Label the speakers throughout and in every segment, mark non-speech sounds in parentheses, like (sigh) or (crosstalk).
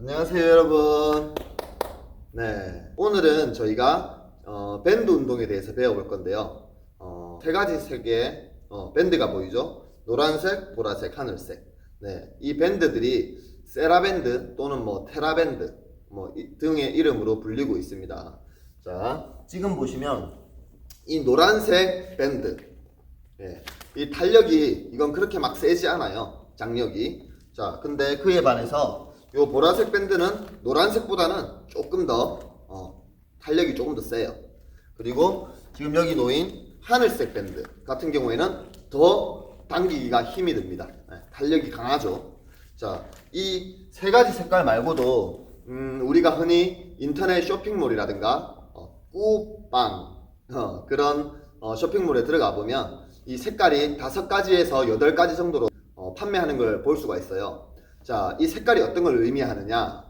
Speaker 1: 안녕하세요 여러분. 네 오늘은 저희가 어, 밴드 운동에 대해서 배워볼 건데요. 어, 세 가지 색의 어, 밴드가 보이죠? 노란색, 보라색, 하늘색. 네, 이 밴드들이 세라밴드 또는 뭐 테라밴드 뭐 이- 등의 이름으로 불리고 있습니다. 자 지금 보시면 이 노란색 밴드 예, 이 탄력이 이건 그렇게 막 세지 않아요. 장력이. 자, 근데 그에 반해서 요 보라색 밴드는 노란색보다는 조금 더 어, 탄력이 조금 더 세요. 그리고 지금 여기 놓인 하늘색 밴드 같은 경우에는 더 당기기가 힘이 듭니다. 예, 탄력이 강하죠. 자, 이 세 가지 색깔 말고도 음, 우리가 흔히 인터넷 쇼핑몰이라든가 어, 꾸빵 어, 그런 어, 쇼핑몰에 들어가 보면 이 색깔이 다섯 가지에서 여덟 가지 정도로 어, 판매하는 걸 볼 수가 있어요. 자, 이 색깔이 어떤 걸 의미하느냐?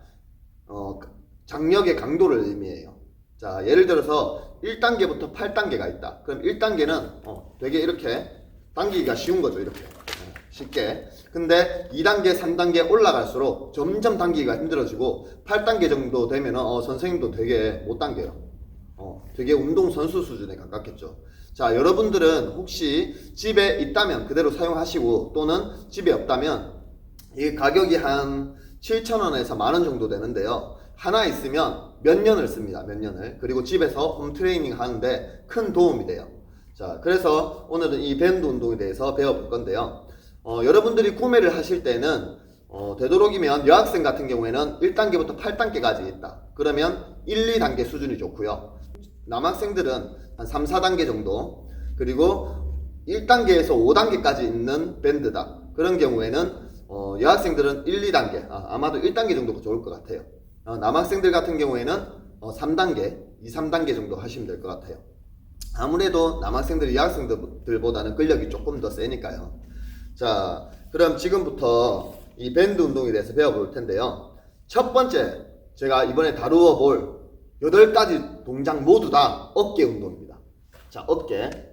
Speaker 1: 어, 장력의 강도를 의미해요. 자, 예를 들어서 1단계부터 8단계가 있다. 그럼 1단계는 어, 되게 이렇게 당기기가 쉬운 거죠. 이렇게. 어, 쉽게. 근데 2단계, 3단계 올라갈수록 점점 당기기가 힘들어지고 8단계 정도 되면 어, 선생님도 되게 못 당겨요. 어, 되게 운동선수 수준에 가깝겠죠. 자, 여러분들은 혹시 집에 있다면 그대로 사용하시고 또는 집에 없다면 이 가격이 한 7,000원에서 만 원 정도 되는데요. 하나 있으면 몇 년을 씁니다. 몇 년을. 그리고 집에서 홈 트레이닝 하는데 큰 도움이 돼요. 자, 그래서 오늘은 이 밴드 운동에 대해서 배워볼 건데요. 어, 여러분들이 구매를 하실 때는 어, 되도록이면 여학생 같은 경우에는 1단계부터 8단계까지 있다. 그러면 1, 2단계 수준이 좋고요. 남학생들은 한 3, 4단계 정도 그리고 1단계에서 5단계까지 있는 밴드다. 그런 경우에는 어, 여학생들은 1, 2단계 아, 마도 1단계 정도가 좋을 것 같아요. 어, 남학생들 같은 경우에는 어, 3단계, 2, 3단계 정도 하시면 될 것 같아요. 아무래도 남학생들이 여학생들보다는 근력이 조금 더 세니까요. 자, 그럼 지금부터 이 밴드 운동에 대해서 배워볼 텐데요. 첫 번째, 제가 이번에 다루어 볼 8가지 동작 모두 다 어깨 운동입니다. 자, 어깨.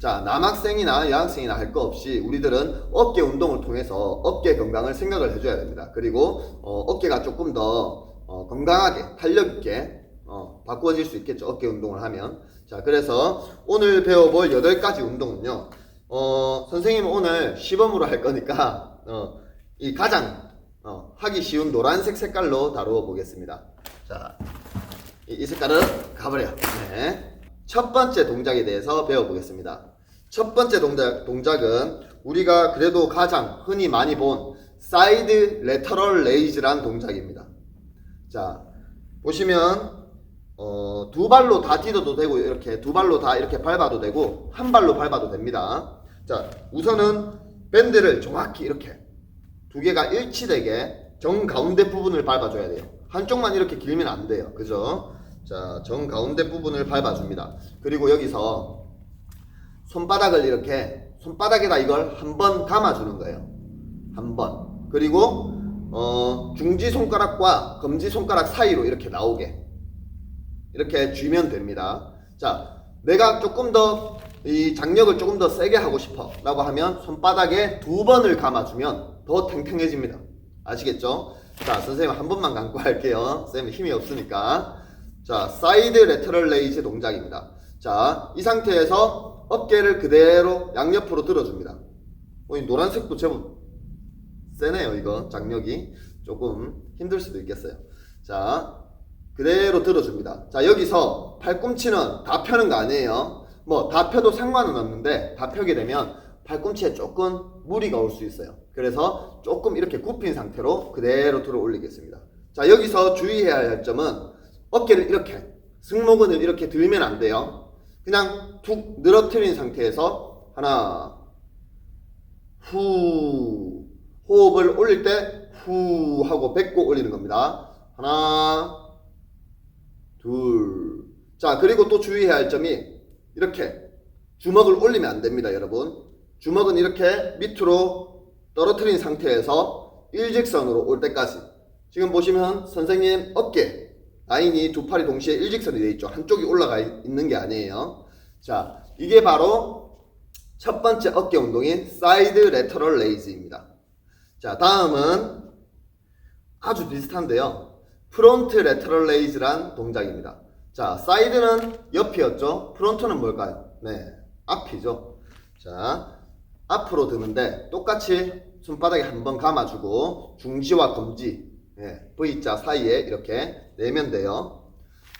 Speaker 1: 자, 남학생이나 여학생이나 할 거 없이 우리들은 어깨 운동을 통해서 어깨 건강을 생각을 해줘야 됩니다. 그리고 어, 어깨가 조금 더 어, 건강하게 탄력 있게 어, 바꾸어질 수 있겠죠. 어깨 운동을 하면. 자, 그래서 오늘 배워볼 8가지 운동은요. 어, 선생님은 오늘 시범으로 할 거니까 어, 이 가장 어, 하기 쉬운 노란색 색깔로 다루어 보겠습니다. 자, 이, 이 색깔은 가버려. 네. 첫 번째 동작에 대해서 배워보겠습니다. 첫 번째 동작, 동작은 우리가 그래도 가장 흔히 많이 본 사이드 레터럴 레이즈란 동작입니다. 자, 보시면 어, 두 발로 다 디뎌도 되고 이렇게 두 발로 다 이렇게 밟아도 되고 한 발로 밟아도 됩니다. 자, 우선은 밴드를 정확히 이렇게 두 개가 일치되게 정 가운데 부분을 밟아줘야 돼요. 한쪽만 이렇게 길면 안 돼요. 그죠? 자, 정 가운데 부분을 밟아줍니다. 그리고 여기서 손바닥을 이렇게 손바닥에다 이걸 한 번 감아주는 거예요. 한 번. 그리고 어, 중지 손가락과 검지 손가락 사이로 이렇게 나오게 이렇게 쥐면 됩니다. 자, 내가 조금 더 이 장력을 조금 더 세게 하고 싶어 라고 하면 손바닥에 두 번을 감아주면 더 탱탱해집니다. 아시겠죠? 자, 선생님 한 번만 감고 할게요. 선생님 힘이 없으니까. 자, 사이드 레터럴 레이즈 동작입니다. 자, 이 상태에서 어깨를 그대로 양옆으로 들어줍니다. 어, 이 노란색도 제법 세네요, 이거. 장력이. 조금 힘들 수도 있겠어요. 자, 그대로 들어줍니다. 자, 여기서 팔꿈치는 다 펴는 거 아니에요. 뭐, 다 펴도 상관은 없는데, 다 펴게 되면 팔꿈치에 조금 무리가 올 수 있어요. 그래서 조금 이렇게 굽힌 상태로 그대로 들어 올리겠습니다. 자, 여기서 주의해야 할 점은 어깨를 이렇게, 승모근을 이렇게 들면 안 돼요. 그냥 툭 늘어뜨린 상태에서 하나, 후, 호흡을 올릴 때 후 하고 뱉고 올리는 겁니다. 하나, 둘. 자, 그리고 또 주의해야 할 점이 이렇게 주먹을 올리면 안 됩니다, 여러분. 주먹은 이렇게 밑으로 떨어뜨린 상태에서 일직선으로 올 때까지. 지금 보시면 선생님 어깨 라인이 두 팔이 동시에 일직선이 되어 있죠. 한쪽이 올라가 있는 게 아니에요. 자, 이게 바로 첫 번째 어깨 운동인 사이드 레터럴 레이즈입니다. 자, 다음은 아주 비슷한데요. 프론트 레터럴 레이즈란 동작입니다. 자, 사이드는 옆이었죠. 프론트는 뭘까요? 네, 앞이죠. 자, 앞으로 드는데 똑같이 손바닥에 한번 감아주고 중지와 검지 예, V자 사이에 이렇게 내면 돼요.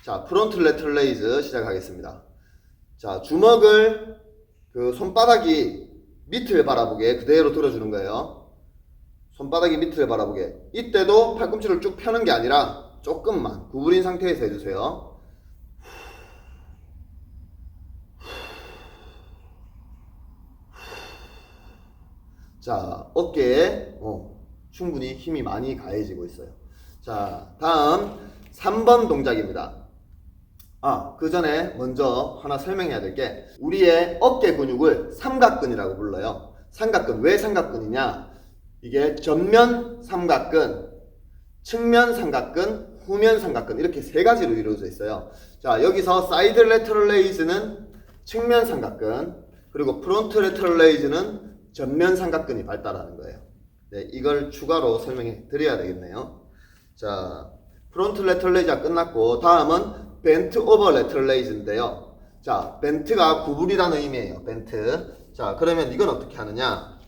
Speaker 1: 자, 프론트 레터럴 레이즈 시작하겠습니다. 자, 주먹을 그 손바닥이 밑을 바라보게 그대로 들어주는 거예요. 손바닥이 밑을 바라보게. 이때도 팔꿈치를 쭉 펴는 게 아니라 조금만 구부린 상태에서 해주세요. 자, 어깨에 어, 충분히 힘이 많이 가해지고 있어요. 자, 다음 3번 동작입니다. 아, 그 전에 먼저 하나 설명해야 될 게 우리의 어깨 근육을 삼각근이라고 불러요. 삼각근 왜 삼각근이냐? 이게 전면 삼각근, 측면 삼각근, 후면 삼각근 이렇게 세 가지로 이루어져 있어요. 자, 여기서 사이드 레터럴 레이즈는 측면 삼각근, 그리고 프론트 레터럴 레이즈는 전면 삼각근이 발달하는 거예요. 네, 이걸 추가로 설명해 드려야 되겠네요. 자, 프론트 레터럴 레이즈가 끝났고 다음은 벤트 오버 레터럴 레이즈인데요. 자, 벤트가 구부리다는 의미예요. 벤트. 자, 그러면 이건 어떻게 하느냐?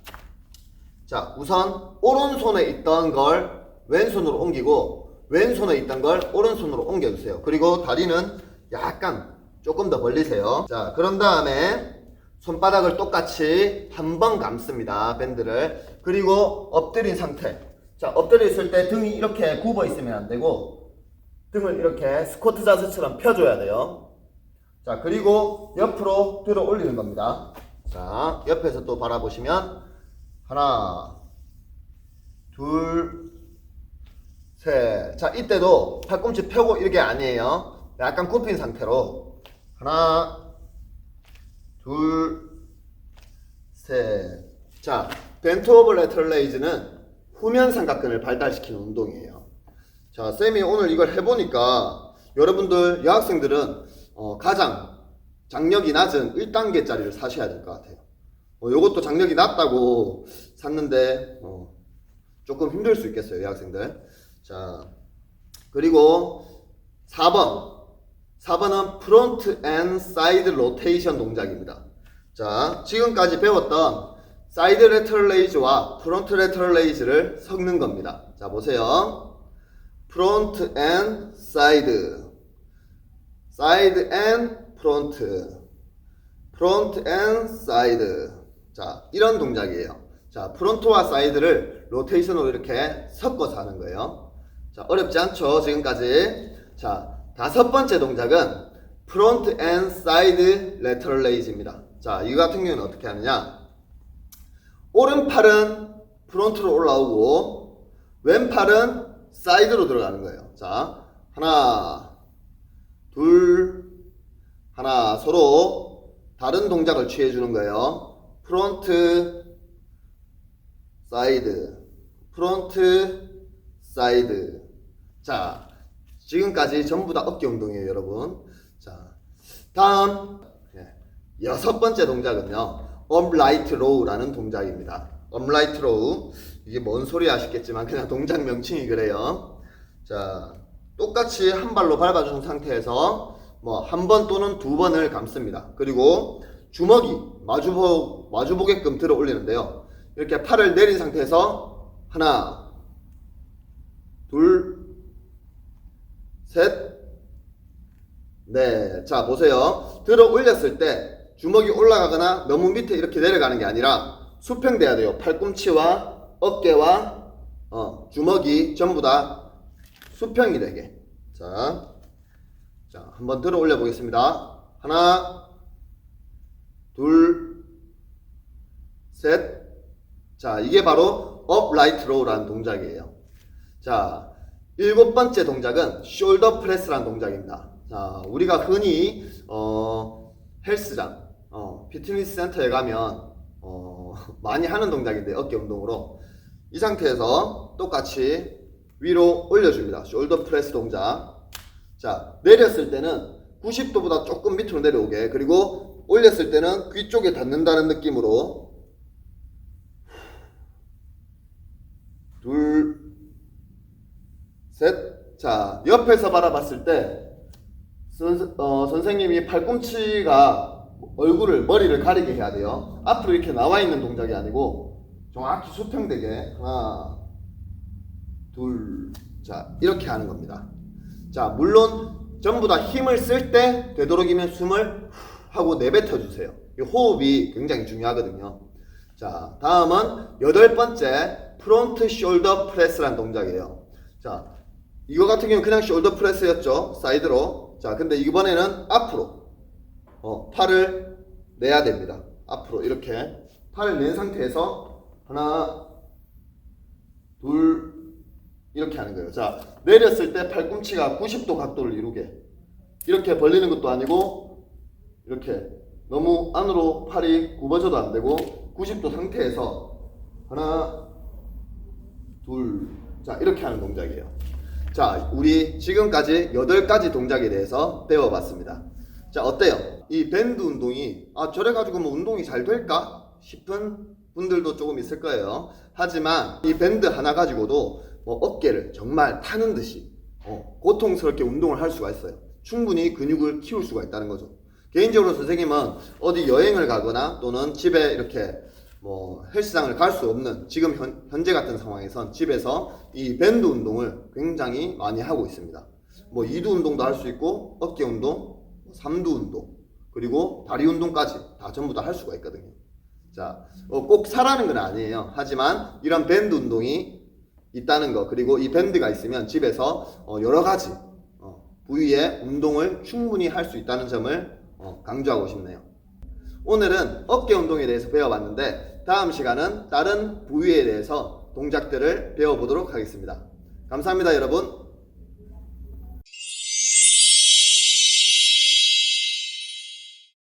Speaker 1: 자, 우선 오른손에 있던 걸 왼손으로 옮기고 왼손에 있던 걸 오른손으로 옮겨주세요. 그리고 다리는 약간 조금 더 벌리세요. 자, 그런 다음에 손바닥을 똑같이 한 번 감습니다. 밴드를. 그리고 엎드린 상태. 자, 엎드려 있을 때 등이 이렇게 굽어 있으면 안 되고 등을 이렇게 스쿼트 자세처럼 펴줘야 돼요. 자, 그리고 옆으로 들어 올리는 겁니다. 자, 옆에서 또 바라보시면 하나, 둘, 셋. 자, 이때도 팔꿈치 펴고 이렇게 아니에요. 약간 굽힌 상태로 하나, 둘, 셋. 자, 벤트 오버 레터럴 레이즈는 후면 삼각근을 발달시키는 운동이에요. 자, 쌤이 오늘 이걸 해보니까 여러분들 여학생들은 어, 가장 장력이 낮은 1단계짜리를 사셔야 될 것 같아요. 어, 요것도 장력이 낮다고 샀는데 어, 조금 힘들 수 있겠어요, 여학생들. 자, 그리고 4번. 4번은 프론트 앤 사이드 로테이션 동작입니다. 자, 지금까지 배웠던 사이드 레터럴 레이즈와 프론트 레터럴 레이즈를 섞는 겁니다. 자, 보세요. 프론트 앤 사이드. 사이드 앤 프론트. 프론트 앤 사이드. 자, 이런 동작이에요. 자, 프론트와 사이드를 로테이션으로 이렇게 섞어서 하는 거예요. 자, 어렵지 않죠? 지금까지. 자, 다섯 번째 동작은 프론트 앤 사이드 레터럴 레이즈입니다. 자, 이 같은 경우는 어떻게 하느냐? 오른팔은 프론트로 올라오고 왼팔은 사이드로 들어가는 거예요. 자, 하나, 둘, 하나 서로 다른 동작을 취해 주는 거예요. 프론트, 사이드, 프론트, 사이드. 자, 지금까지 전부 다 어깨 운동이에요, 여러분. 자, 다음 예, 여섯 번째 동작은요. 업라이트 로우라는 동작입니다. 업라이트 로우 이게 뭔 소리 아시겠지만 그냥 동작 명칭이 그래요. 자, 똑같이 한 발로 밟아준 상태에서 뭐 한 번 또는 두 번을 감습니다. 그리고 주먹이 마주보 마주보게끔 들어 올리는데요. 이렇게 팔을 내린 상태에서 하나, 둘, 셋, 네. 자, 보세요. 들어 올렸을 때 주먹이 올라가거나 너무 밑에 이렇게 내려가는 게 아니라 수평돼야 돼요. 팔꿈치와 어깨와 어, 주먹이 전부 다 수평이 되게. 자, 자, 한번 들어 올려 보겠습니다. 하나, 둘, 셋. 자, 이게 바로 upright row라는 동작이에요. 자, 일곱 번째 동작은 숄더 프레스라는 동작입니다. 자, 우리가 흔히 어, 헬스장, 어, 피트니스 센터에 가면 어, (laughs) 많이 하는 동작인데 어깨 운동으로 이 상태에서 똑같이 위로 올려줍니다. 숄더 프레스 동작. 자, 내렸을 때는 90도보다 조금 밑으로 내려오게 그리고 올렸을 때는 귀 쪽에 닿는다는 느낌으로 둘, 셋. 자, 옆에서 바라봤을 때 선, 어, 선생님이 팔꿈치가 얼굴을 머리를 가리게 해야 돼요. 앞으로 이렇게 나와 있는 동작이 아니고 정확히 수평되게 하나, 둘, 자 이렇게 하는 겁니다. 자 물론 전부 다 힘을 쓸 때 되도록이면 숨을 후 하고 내뱉어 주세요. 이 호흡이 굉장히 중요하거든요. 자 다음은 여덟 번째 프론트 숄더 프레스라는 동작이에요. 자 이거 같은 경우는 그냥 숄더 프레스였죠. 사이드로. 자 근데 이번에는 앞으로 어, 팔을 내야 됩니다. 앞으로 이렇게 팔을 낸 상태에서 하나, 둘 이렇게 하는 거예요. 자 내렸을 때 팔꿈치가 90도 각도를 이루게 이렇게 벌리는 것도 아니고 이렇게 너무 안으로 팔이 굽어져도 안 되고 90도 상태에서 하나, 둘, 자 이렇게 하는 동작이에요. 자, 우리 지금까지 8가지 동작에 대해서 배워봤습니다. 자, 어때요? 이 밴드 운동이, 아, 저래 가지고 뭐 운동이 잘 될까? 싶은 분들도 조금 있을 거예요. 하지만 이 밴드 하나 가지고도 뭐 어깨를 정말 타는 듯이, 어, 고통스럽게 운동을 할 수가 있어요. 충분히 근육을 키울 수가 있다는 거죠. 개인적으로 선생님은 어디 여행을 가거나 또는 집에 이렇게 뭐 헬스장을 갈 수 없는 지금 현, 현재 같은 상황에선 집에서 이 밴드 운동을 굉장히 많이 하고 있습니다. 뭐 이두 운동도 할 수 있고 어깨 운동, 삼두 운동, 그리고 다리 운동까지 다 전부 다 할 수가 있거든요. 자, 어, 꼭 사라는 건 아니에요. 하지만 이런 밴드 운동이 있다는 거 그리고 이 밴드가 있으면 집에서 어, 여러 가지 어, 부위의 운동을 충분히 할 수 있다는 점을 어, 강조하고 싶네요. 오늘은 어깨 운동에 대해서 배워봤는데 다음 시간은 다른 부위에 대해서 동작들을 배워보도록 하겠습니다. 감사합니다 여러분.